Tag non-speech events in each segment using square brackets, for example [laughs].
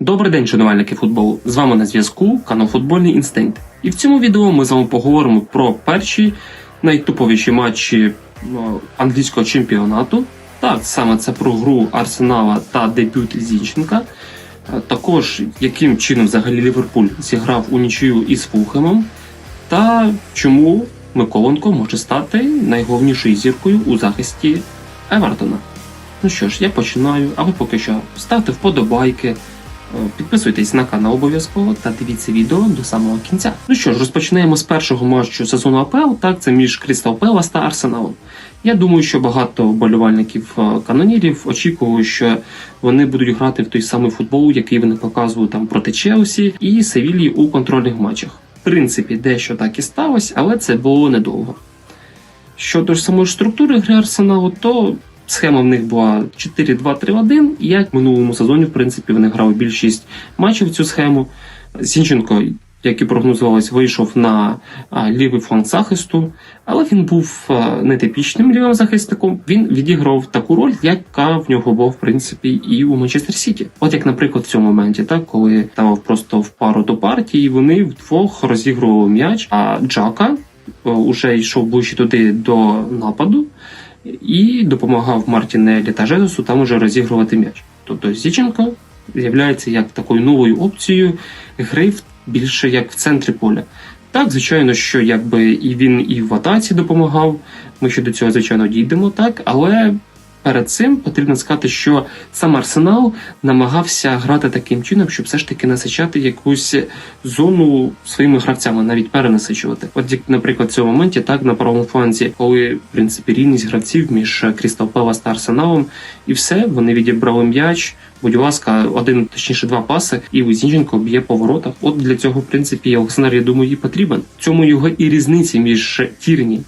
Добрий день, шанувальники футболу. З вами на зв'язку канал Футбольний Інстинкт. І в цьому відео ми з вами поговоримо про перші найтуповіші матчі ну, англійського чемпіонату. Так, саме це про гру Арсенала та дебют Зінченка. Е, Також яким чином взагалі Ліверпуль зіграв у нічию із Фулхемом, та чому Миколенко може стати найголовнішою зіркою у захисті Евертона. Ну що ж, я починаю, а ви поки що ставте вподобайки, е, підписуйтесь на канал обов'язково та дивіться відео до самого кінця. Ну що ж, розпочинаємо з першого матчу сезону АПЛ. Так, це між Крістал Пелас та Арсеналом. Я думаю, що багато вболівальників е, канонірів очікували, що вони будуть грати в той самий футбол, який вони показували там проти Челсі і Севілії у контрольних матчах. В принципі, дещо так і сталося, але це було недовго. Щодо ж самої структури гри Арсеналу, то схема в них була 4-2-3-1, і як в минулому сезоні, в принципі, вони грали більшість матчів цю схему. Зінченко, як і прогнозувалось, вийшов на лівий фланг захисту, але він був нетипічним лівим захисником. Він відіграв таку роль, яка в нього була в принципі і у Манчестер Сіті. От як, наприклад, в цьому моменті, так коли ставав просто в пару до партії, вони вдвох розігрували м'яч, а Джака уже йшов ближче туди до нападу і допомагав Мартінелі та Жезусу там уже розігрувати м'яч. Тобто Зіченко з'являється як такою новою опцією гри більше як в центрі поля. Так, звичайно, що якби і він і в атаці допомагав. Ми ще до цього, звичайно, дійдемо, так, але перед цим потрібно сказати, що сам Арсенал намагався грати таким чином, щоб все ж таки насичати якусь зону своїми гравцями, навіть перенасичувати. От як, наприклад, в цьому моменті, так на правому фланзі, коли в принципі рівність гравців між Крістал Пелас та Арсеналом, і все, вони відібрали м'яч. Будь ласка, один, точніше, два паси, і Зінченко б'є по воротах. От для цього, в принципі, Олександр, я думаю, і потрібен. В цьому його і різниці між Тірні.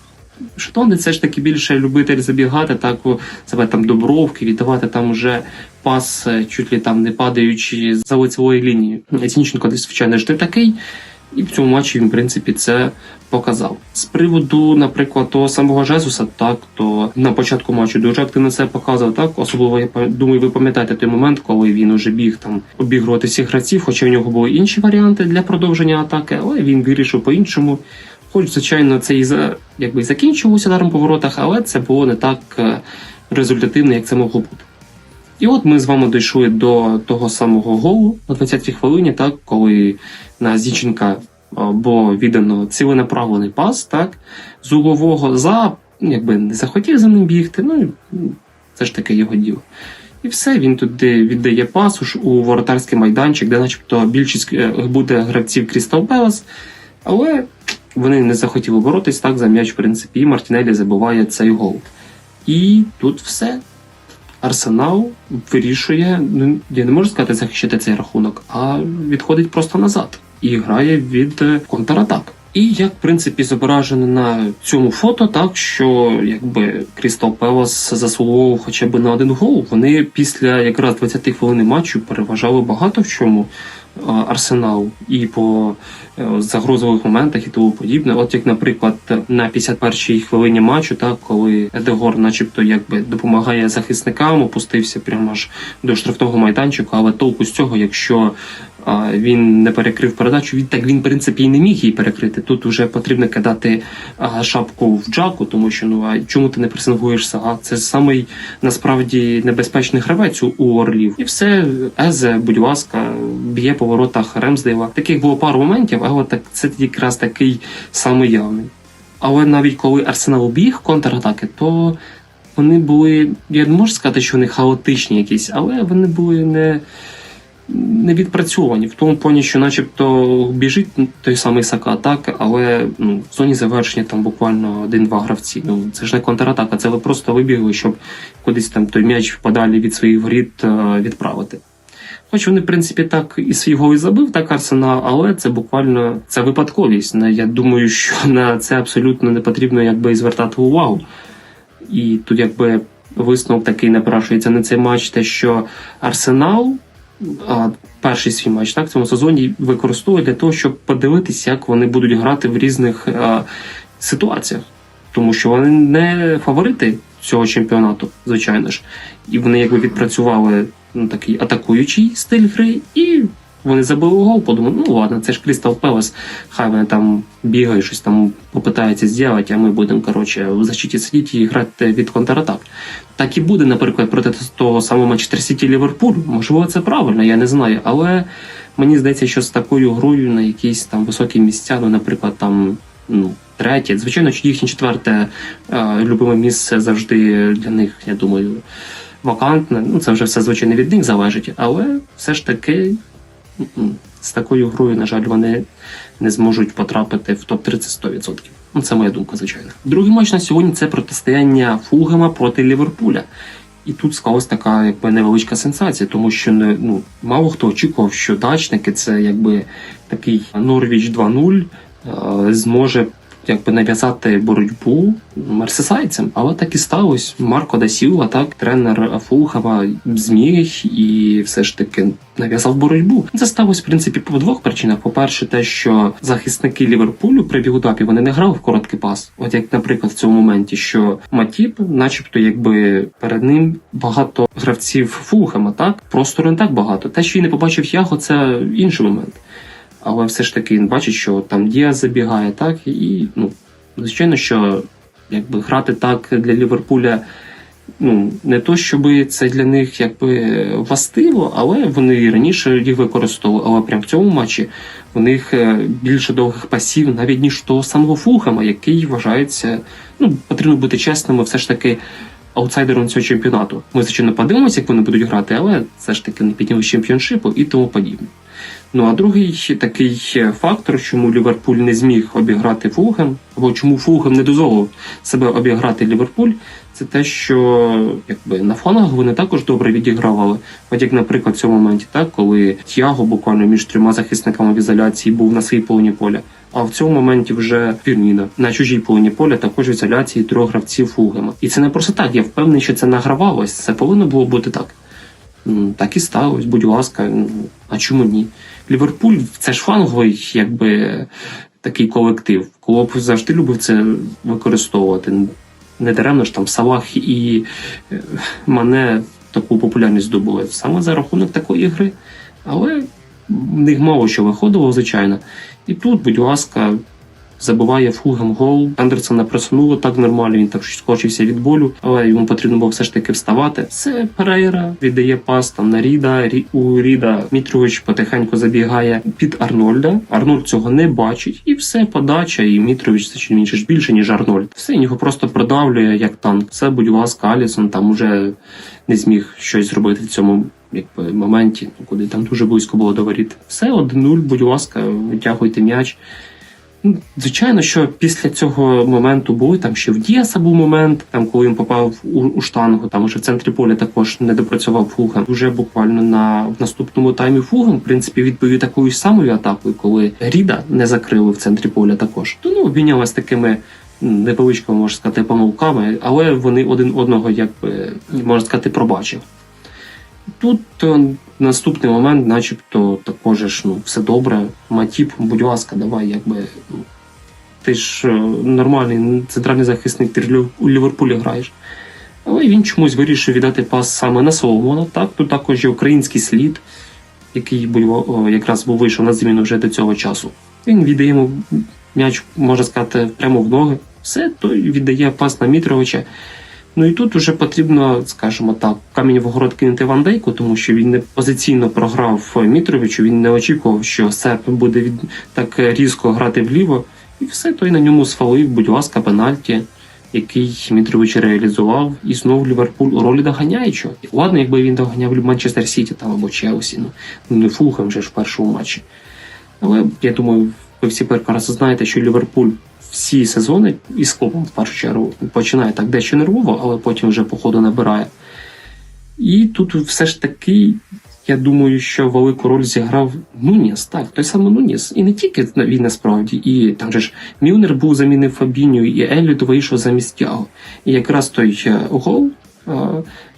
Шотонди це ж таки більше любитель забігати, так себе там до бровки, віддавати там уже пас, е, чуть ли там не падаючи за лицевою лінією. Зінченко, звичайно, ж не такий. І в цьому матчі він, в принципі, це показав. З приводу, наприклад, того самого Жезуса, так то на початку матчу дуже активно це показував. Так, особливо я думаю, ви пам'ятаєте той момент, коли він уже біг там обігрувати всіх гравців, хоча в нього були інші варіанти для продовження атаки, але він вирішив по-іншому. Хоч, звичайно, це і за якби закінчилося ударом по воротах, але це було не так е, результативно, як це могло бути. І от ми з вами дійшли до того самого голу на 20-й хвилині, так, коли на Зіченка е, було віддано ціленаправлений пас, так, з углового за якби не захотів за ним бігти, ну це ж таке його діло. І все, він туди віддає пас уж у воротарський майданчик, де начебто більшість е, буде гравців Крістал Пелас, але вони не захотіли боротись так за м'яч, в принципі, і Мартінелі забуває цей гол. І тут все. Арсенал вирішує, ну я не можу сказати захищати цей рахунок, а відходить просто назад і грає від е, контратак. І як в принципі зображено на цьому фото, так що якби Крістал Пелас заслуговував хоча б на один гол, вони після якраз 20 хвилин матчу переважали багато в чому Арсенал і по е, загрозових моментах і тому подібне. От як, наприклад, на 51-й хвилині матчу, так коли Едегор, начебто, якби допомагає захисникам, опустився прямо аж до штрафного майданчику, але толку з цього, якщо він не перекрив передачу, він так він в принципі і не міг її перекрити. Тут вже потрібно кидати шапку в джаку, тому що ну а чому ти не пресингуєшся? А це самий насправді небезпечний гравець у- Орлів. І все, Езе, будь ласка, б'є по воротах Ремсдейла. Таких було пару моментів, але так це якраз такий самий явний. Але навіть коли Арсенал біг контратаки, то вони були, я не можу сказати, що вони хаотичні якісь, але вони були не, не відпрацьовані в тому плані, що начебто біжить той самий Сака, так, але ну, в зоні завершення там буквально один-два гравці. Ну це ж не контратака, це ви просто вибігли, щоб кудись там той м'яч подалі від своїх воріт е, відправити. Хоч вони, в принципі, так і свій і забив, так Арсенал, але це буквально це випадковість. Я думаю, що [laughs] на це абсолютно не потрібно якби і звертати увагу. І тут якби висновок такий напрашується на цей матч, те, що Арсенал перший свій матч так, в цьому сезоні використовує для того, щоб подивитися, як вони будуть грати в різних а, ситуаціях. Тому що вони не фаворити цього чемпіонату, звичайно ж. І вони якби відпрацювали ну, такий атакуючий стиль гри, і вони забили гол, подумали, ну ладно, це ж Крістал Пелес, хай вони там бігають, щось там попитаються зробити, а ми будемо, коротше, в защиті сидіти і грати від контратак. Так і буде, наприклад, проти того самого Манчестер Сіті Ліверпуль. Можливо, це правильно, я не знаю. Але мені здається, що з такою грою на якісь там високі місця, ну, наприклад, там ну, третє, звичайно, їхнє четверте е, любиме місце завжди для них, я думаю, вакантне. Ну, це вже все звичайно від них залежить, але все ж таки з такою грою, на жаль, вони не зможуть потрапити в топ-30 100%. Ну, це моя думка, звичайно. Другий матч на сьогодні це протистояння Фулгема проти Ліверпуля. І тут склалась така якби невеличка сенсація, тому що не ну мало хто очікував, що дачники це якби такий Норвіч 2-0 е, зможе якби нав'язати боротьбу мерсесайцям. Але так і сталося. Марко Дасілва, так, тренер Фулхава, зміг і все ж таки нав'язав боротьбу. Це сталося в принципі по двох причинах. По-перше, те, що захисники Ліверпулю при бігудапі вони не грали в короткий пас. От як, наприклад, в цьому моменті, що Матіп, начебто, якби перед ним багато гравців Фулхема, так просто не так багато. Те, що він не побачив Яго, це інший момент. Але все ж таки він бачить, що там Діас забігає, так і ну звичайно, що якби грати так для Ліверпуля. Ну, не то, щоб це для них якби властиво, але вони і раніше їх використовували. Але прямо в цьому матчі у них е, більше довгих пасів, навіть ніж того самого Фулхема, який вважається, ну потрібно бути чесними, все ж таки аутсайдером цього чемпіонату. Ми звичайно подивимося, як вони будуть грати, але все ж таки не підняли чемпіоншипу і тому подібне. Ну а другий такий фактор, чому Ліверпуль не зміг обіграти Фулгем, або чому Фулгем не дозволив себе обіграти Ліверпуль, це те, що якби на флангах вони також добре відігравали. От як, наприклад, в цьому моменті, так коли Тяго буквально між трьома захисниками в ізоляції був на своїй полоні поля. А в цьому моменті вже Фірміна на чужій полоні поля також в ізоляції трьох гравців Фулгема. І це не просто так. Я впевнений, що це награвалось. Це повинно було бути так. Так і сталося, будь ласка, а чому ні? Ліверпуль це ж фанговий, якби такий колектив. Клоп завжди любив це використовувати. Не даремно ж там Салах і мене Мане таку популярність здобули саме за рахунок такої гри. Але в них мало що виходило, звичайно. І тут, будь ласка, забиває фугем гол. Андерсона просунуло так нормально, він так скочився від болю, але йому потрібно було все ж таки вставати. Це Перейра віддає пас там на Ріда. Рі- У Ріда Мітрович потихеньку забігає під Арнольда. Арнольд цього не бачить, і все подача. І Мітрович це чим інше ж більше, ніж Арнольд. Все його просто продавлює як танк. Це, будь ласка, Алісон там уже не зміг щось зробити в цьому. Якби моменті, куди там дуже близько було до воріт. Все 1-0, будь ласка, витягуйте м'яч. Ну, Звичайно, що після цього моменту були там ще в Діаса був момент, там коли він попав у, у штангу, там уже в центрі поля також не допрацював Фулгем. Уже буквально на в наступному таймі Фулгем, в принципі, відповів такою самою атакою, коли Ріда не закрили в центрі поля також. То ну обмінялися такими невеличкими, можна сказати, помилками, але вони один одного, якби можна сказати, пробачив. Тут е, наступний момент, начебто, також ж, ну, все добре. Матіп, будь ласка, давай, якби. ну, Ти ж е, нормальний центральний захисник, ти у Ліверпулі граєш. Але він чомусь вирішив віддати пас саме на Соломона. Так, тут також є український слід, який о, якраз був вийшов на зміну вже до цього часу. Він віддає йому м'яч, можна сказати, прямо в ноги. Все, той віддає пас на Мітровича. Ну і тут уже потрібно, скажімо так, камінь в огород кинути Ван Дейку, тому що він не позиційно програв Мітровичу. Він не очікував, що Сеп буде від так різко грати вліво, і все той на ньому сфалив, будь ласка, пенальті, який Мітрович реалізував, і знову Ліверпуль у ролі доганяючого. Ладно, якби він доганяв Манчестер Сіті там або Челсі, ну не Фулхем вже ж в першому матчі. Але я думаю, ви всі прекрасно знаєте, що Ліверпуль всі сезони із клубом в першу чергу починає так дещо нервово, але потім вже по ходу набирає. І тут все ж таки, я думаю, що велику роль зіграв Нуніс, так, той самий Нуніс. І не тільки він насправді, і там же ж Мюнер був замінив Фабіню, і Елліт вийшов замість Тяго. І якраз той е, гол е,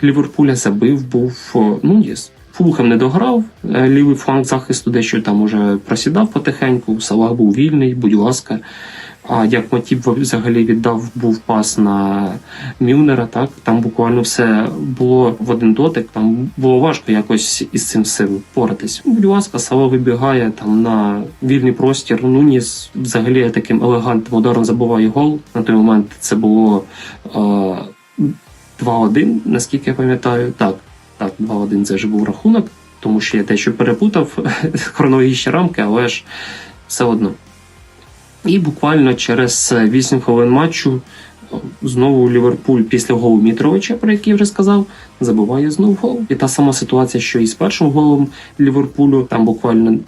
Ліверпуля забив був е, Нуніс. Фулхем не дограв, лівий фланг захисту дещо там уже просідав потихеньку, Салах був вільний, будь ласка. А як Матіп взагалі віддав був пас на Мюнера, так там буквально все було в один дотик. Там було важко якось із цим всім впоратись. Будь ласка, Сало вибігає там на вільний простір. Нуніс взагалі таким елегантним ударом забуває гол. На той момент це було е, 2-1, наскільки я пам'ятаю. Так, так, 2-1 це вже був рахунок, тому що я дещо перепутав [laughs] хронологічні рамки, але ж все одно. І буквально через 8 хвилин матчу знову Ліверпуль після голу Мітровича, про який я вже сказав, забиває знов гол. І та сама ситуація, що і з першим голом Ліверпулю, там буквально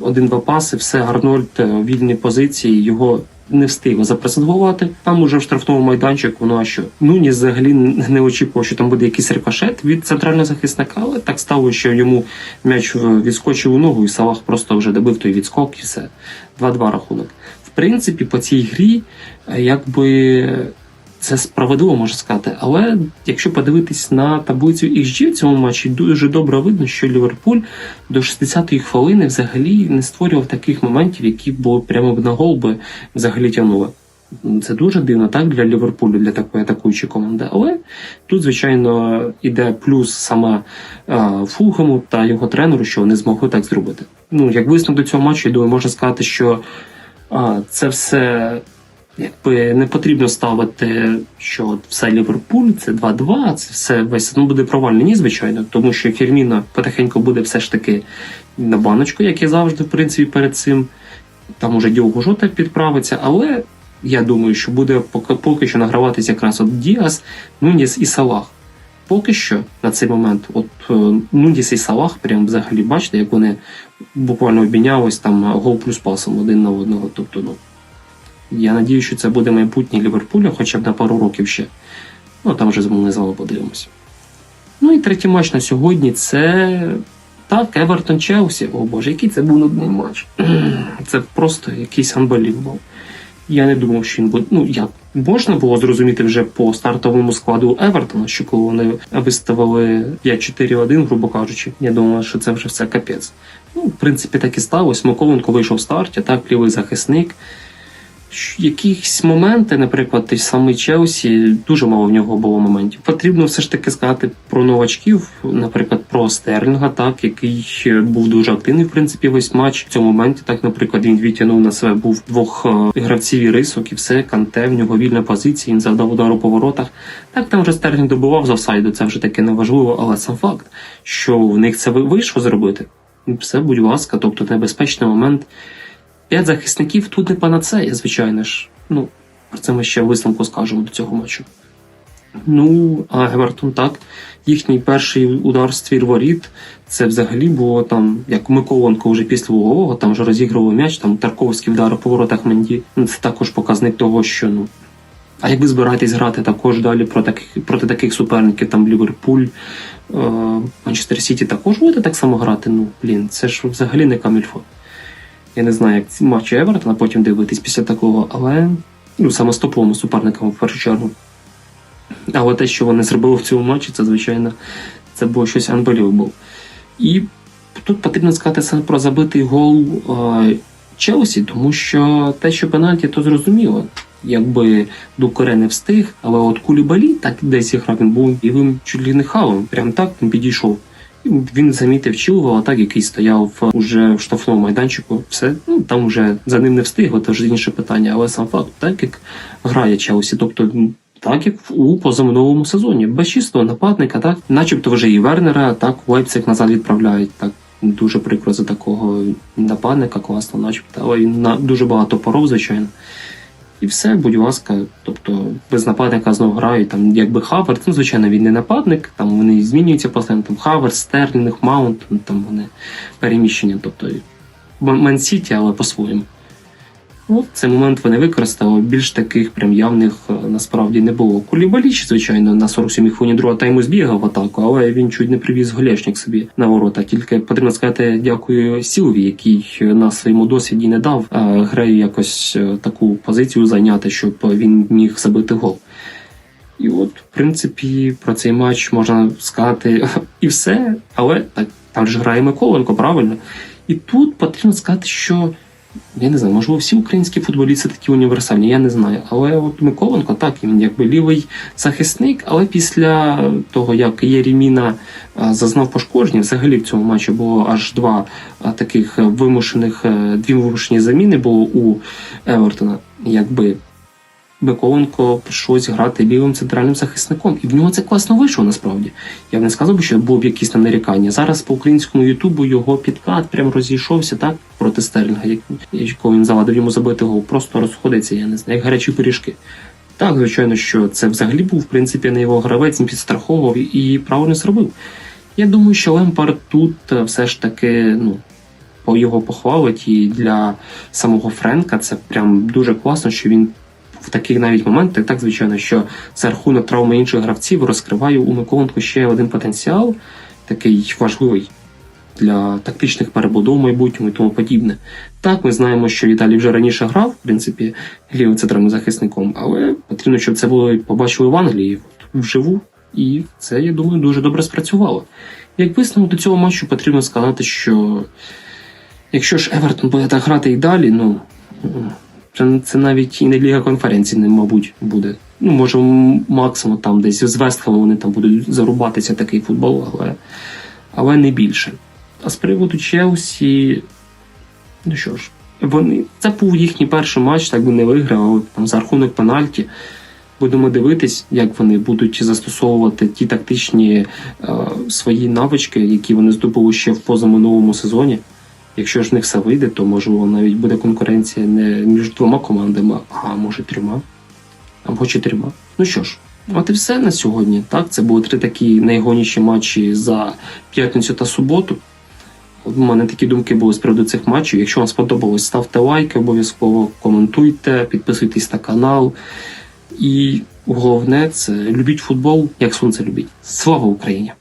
один-два паси, все Гарнольд е, в вільній позиції, його не встиг запресингувати. Там уже в штрафному майданчику, ну а що? Нуні взагалі не очікував, що там буде якийсь рикошет від центрального захисника, але так стало, що йому м'яч е, відскочив у ногу, і Салах просто вже добив той відскок, і все. 2-2 рахунок. В принципі, по цій грі, е, якби. Це справедливо можна сказати, але якщо подивитись на таблицю XG в цьому матчі, дуже добре видно, що Ліверпуль до 60-ї хвилини взагалі не створював таких моментів, які б прямо б на гол би взагалі тягнули. Це дуже дивно, так, для Ліверпулю, для такої атакуючої команди. Але тут, звичайно, іде плюс саме е, та його тренеру, що вони змогли так зробити. Ну, як висновок до цього матчу, я думаю, можна сказати, що це все якби не потрібно ставити, що от все Ліверпуль, це 2-2, це все весь сезон буде провальний, ні, звичайно, тому що Фірміна потихеньку буде все ж таки на баночку, як і завжди, в принципі, перед цим. Там уже Діого Жота підправиться, але я думаю, що буде поки що награватися якраз от Діас, Нуніс і Салах. Поки що на цей момент, от е, Нуніс і Салах, прям взагалі бачите, як вони буквально обмінялись там гол плюс пасом один на одного. Тобто, ну я надію, що це буде майбутнє Ліверпуля, хоча б на пару років ще. Ну там вже ми знову подивимося. Ну і третій матч на сьогодні це. Так, Евертон Челсі. О Боже, який це був нудний матч. [clears throat] Це просто якийсь unbelievable. Я не думав, що він буде. Ну як можна було зрозуміти вже по стартовому складу Евертона, що коли вони виставили 5-4-1, грубо кажучи, я думав, що це вже все капець. Ну, в принципі, так і сталося. Миколенко вийшов в старті, так, лівий захисник. Якісь моменти, наприклад, той самий Челсі, дуже мало в нього було моментів. Потрібно все ж таки сказати про новачків, наприклад, про Стерлінга, так який був дуже активний, в принципі, весь матч. В цьому моменті, так, наприклад, він відтягнув на себе був двох е, гравців і рисок, і все, канте, в нього вільна позиція, він завдав удару по воротах. Так, там вже Стерлінг добував з офсайду, це вже таке неважливо, але сам факт, що в них це вийшло зробити. Все, будь ласка, тобто небезпечний момент. П'ять захисників тут не панацея, звичайно ж. Ну, про це ми ще висновку скажемо до цього матчу. Ну, а Гевертон так. Їхній перший удар з воріт. Це взагалі було там, як Миколенко вже після Лугового, там вже розігрував м'яч, там Тарковський вдарив по воротах Менді. Ну, Це також показник того, що ну. А як ви збираєтесь грати також далі проти таких, проти таких суперників, там Ліверпуль, е, Манчестер Сіті також будете так само грати? Ну, блін, це ж взагалі не камільфо. Я не знаю, як матчі Евертона потім дивитись після такого, але ну, саме з топовими суперниками в першу чергу. Але те, що вони зробили в цьому матчі, це звичайно це було щось unbelievable. І тут потрібно сказати саме про забитий гол е, Челсі, тому що те, що пенальті, то зрозуміло. Якби Дукоре не встиг, але от Кулібалі так десь грав, він був лівим чуть ли не хавом. Прям так він підійшов. Він замітив Чилвела, так, який стояв е, уже в штрафному майданчику. Все, ну там вже за ним не встигло, це вже інше питання. Але сам факт, так як грає Челсі, тобто так як у позаминулому сезоні, без чистого нападника, так, начебто вже і Вернера, так Лейпциг назад відправляють. Так дуже прикро за такого нападника, класно, начебто, але він на дуже багато поров, звичайно. І все, будь ласка, тобто без нападника знову грають. Там якби Хаверт, ну звичайно, він не нападник, там вони змінюються постійно. Там Хаверт, Стерлінг, Маунт, там вони переміщення, тобто Ман-Сіті, але по-своєму. От цей момент вони використали. Більш таких прям явних е, насправді не було. Кулібаліч, звичайно, на 47-й хвилині другого тайму збігав в атаку, але він чуть не привіз голешник собі на ворота. Тільки потрібно сказати дякую Сілві, який на своєму досвіді не дав е, грею якось е, таку позицію зайняти, щоб він міг забити гол. І от, в принципі, про цей матч можна сказати [laughs] і все, але так, там ж грає Миколенко, правильно. І тут потрібно сказати, що я не знаю, можливо, всі українські футболісти такі універсальні, я не знаю. Але от Миколенко, так, він якби лівий захисник, але після того, як Єріміна зазнав пошкодження, взагалі в цьому матчі було аж два таких вимушених, е, дві вимушені заміни було у Евертона. Якби Миколенко прийшлось грати лівим центральним захисником, і в нього це класно вийшло насправді. Я б не сказав, би, що було б якісь там нарікання. Зараз по українському Ютубу його підкат прям розійшовся так проти Стерлінга, якого він завадив йому забити гол. Просто розходиться, я не знаю, як гарячі пиріжки. Так, звичайно, що це взагалі був в принципі не його гравець, він підстраховував і правильно зробив. Я думаю, що Лемпард тут е, все ж таки ну, його похвалить, і для самого Френка це прям дуже класно, що він в таких навіть моментах, так звичайно, що за рахунок травми інших гравців розкриває у Миколенко ще один потенціал, такий важливий для тактичних перебудов в майбутньому і тому подібне. Так, ми знаємо, що Віталій вже раніше грав, в принципі, лівим захисником, але потрібно, щоб це було побачили в Англії вживу, і це, я думаю, дуже добре спрацювало. Як висновок до цього матчу потрібно сказати, що якщо ж Евертон буде так грати і далі, ну це, навіть і не Ліга конференції, не, мабуть, буде. Ну, може, максимум там десь з Вестхема вони там будуть зарубатися такий футбол, але, але не більше. А з приводу Челсі, ну що ж, вони, це був їхній перший матч, так би не виграв, там за рахунок пенальті. Будемо дивитись, як вони будуть застосовувати ті тактичні е, свої навички, які вони здобули ще в позаминулому сезоні. Якщо ж них все вийде, то можливо навіть буде конкуренція не між двома командами, а може трьома або чотирма. Ну що ж, от і все на сьогодні. Так, це були три такі найгоніші матчі за п'ятницю та суботу. От У мене такі думки були з приводу цих матчів. Якщо вам сподобалось, ставте лайки, обов'язково коментуйте, підписуйтесь на канал. І головне це любіть футбол, як сонце любіть. Слава Україні!